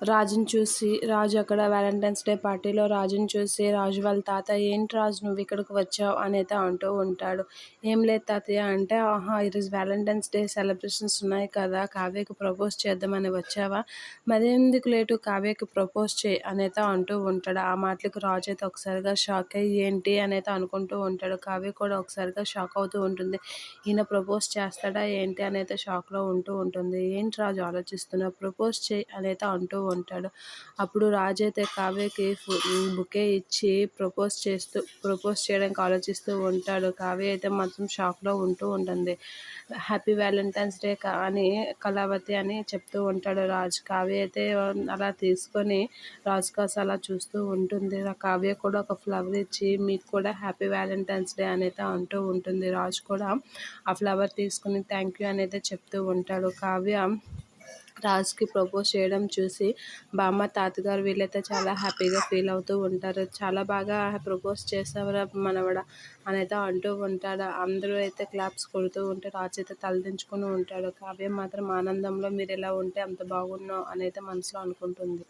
రాజుని చూసి రాజు అక్కడ వ్యాలంటైన్స్ డే పార్టీలో రాజుని చూసి రాజు వాళ్ళ తాత ఏంటి రాజు నువ్వు ఇక్కడికి వచ్చావు? అనేది అంటూ ఉంటాడు. ఏం లేదు తాతయ్య అంటే ఆహా ఈరోజు వ్యాలంటైన్స్ డే సెలబ్రేషన్స్ ఉన్నాయి కదా కావ్యకు ప్రపోజ్ చేద్దామని వచ్చావా? మరెందుకు లేటు కావ్యకి ప్రపోజ్ చేయి? అనేది అంటూ ఉంటాడు. ఆ మాటలకు రాజు అయితే ఒకసారిగా షాక్ అయ్యి ఏంటి? అనేది అనుకుంటూ ఉంటాడు. కావ్య కూడా ఒకసారిగా షాక్ అవుతూ ఉంటుంది. ఈయన ప్రపోజ్ చేస్తాడా? ఏంటి? అనేది షాక్లో ఉంటూ ఉంటుంది. ఏంటి రాజు ఆలోచిస్తున్నా ప్రపోజ్ చేయి అనేది అంటూ ఉంటాడు అప్పుడు రాజు అయితే కావ్యకి బుకే ఇచ్చి ప్రపోజ్ చేస్తూ ప్రపోజ్ చేయడానికి ఆలోచిస్తూ ఉంటాడు. కావ్య అయితే మాత్రం షాక్లో ఉంటూ ఉంటుంది. హ్యాపీ వ్యాలంటైన్స్ డే అని కళావతి అని చెప్తూ ఉంటాడు రాజు. కావ్య అయితే అలా తీసుకొని రాజు కాస్త అలా చూస్తూ ఉంటుంది. కావ్య కూడా ఒక ఫ్లవర్ ఇచ్చి మీకు కూడా హ్యాపీ వ్యాలంటైన్స్ డే అనేది అంటూ ఉంటుంది. రాజు కూడా ఆ ఫ్లవర్ తీసుకుని థ్యాంక్ యూ అనేది చెప్తూ ఉంటాడు. కావ్య రాజుకి ప్రపోజ్ చేయడం చూసి బామ్మ తాతగారు వీళ్ళైతే చాలా హ్యాపీగా ఫీల్ అవుతూ ఉంటారు. చాలా బాగా ప్రపోజ్ చేసావురా మనవడ అనేది అంటూ ఉంటాడు. అందరూ అయితే క్లాప్స్ కొడుతూ ఉంటే రాజు అయితే తలదించుకుని ఉంటాడు. కావ్యం మాత్రం ఆనందంలో మీరు ఎలా ఉంటే అంత బాగున్నావు అనేది మనసులో అనుకుంటుంది.